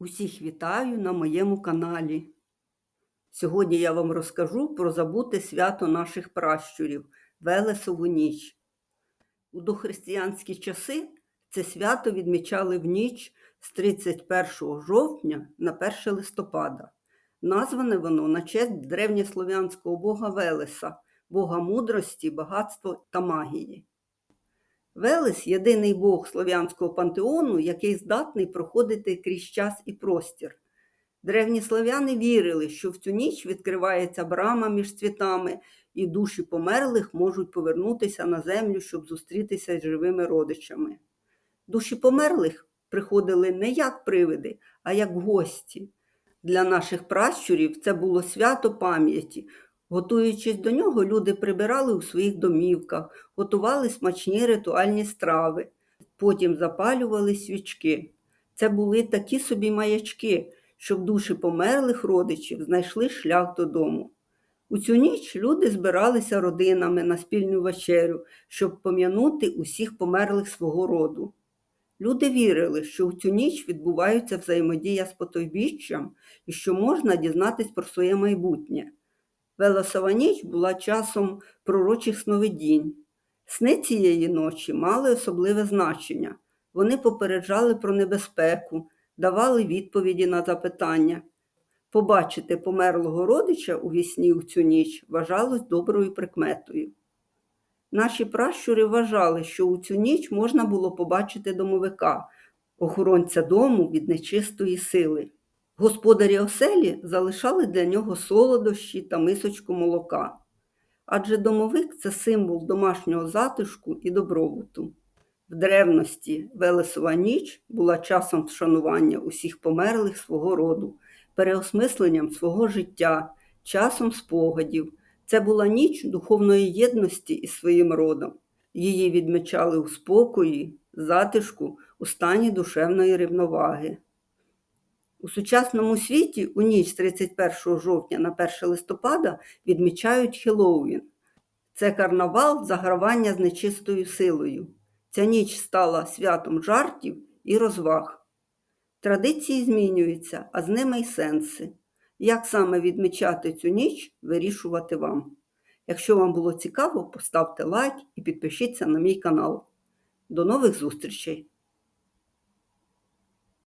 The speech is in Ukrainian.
Усіх вітаю на моєму каналі. Сьогодні я вам розкажу про забуте свято наших пращурів Велесову ніч. У дохристиянські часи це свято відмічали в ніч з 31 жовтня на 1 листопада. Назване воно на честь древньослов'янського бога Велеса, бога мудрості, багатства та магії. Велес єдиний бог слов'янського пантеону, який здатний проходити крізь час і простір. Древні слов'яни вірили, що в цю ніч відкривається брама між світами, і душі померлих можуть повернутися на землю, щоб зустрітися з живими родичами. Душі померлих приходили не як привиди, а як гості. Для наших пращурів це було свято пам'яті. Готуючись до нього, люди прибирали у своїх домівках, готували смачні ритуальні страви, потім запалювали свічки. Це були такі собі маячки, щоб душі померлих родичів знайшли шлях додому. У цю ніч люди збиралися родинами на спільну вечерю, щоб пом'янути усіх померлих свого роду. Люди вірили, що в цю ніч відбувається взаємодія з потойбіччям і що можна дізнатись про своє майбутнє. Велесова ніч була часом пророчих сновидінь. Сни цієї ночі мали особливе значення. Вони попереджали про небезпеку, давали відповіді на запитання. Побачити померлого родича у вісні у цю ніч вважалось доброю прикметою. Наші пращури вважали, що у цю ніч можна було побачити домовика, охоронця дому від нечистої сили. Господарі оселі залишали для нього солодощі та мисочку молока, адже домовик це символ домашнього затишку і добробуту. В древності Велесова ніч була часом вшанування усіх померлих свого роду, переосмисленням свого життя, часом спогадів. Це була ніч духовної єдності із своїм родом. Її відмічали у спокої, затишку, у стані душевної рівноваги. У сучасному світі у ніч 31 жовтня на 1 листопада відмічають Хеллоуін. Це карнавал загравання з нечистою силою. Ця ніч стала святом жартів і розваг. Традиції змінюються, а з ними й сенси. Як саме відмічати цю ніч, вирішувати вам. Якщо вам було цікаво, поставте лайк і підпишіться на мій канал. До нових зустрічей!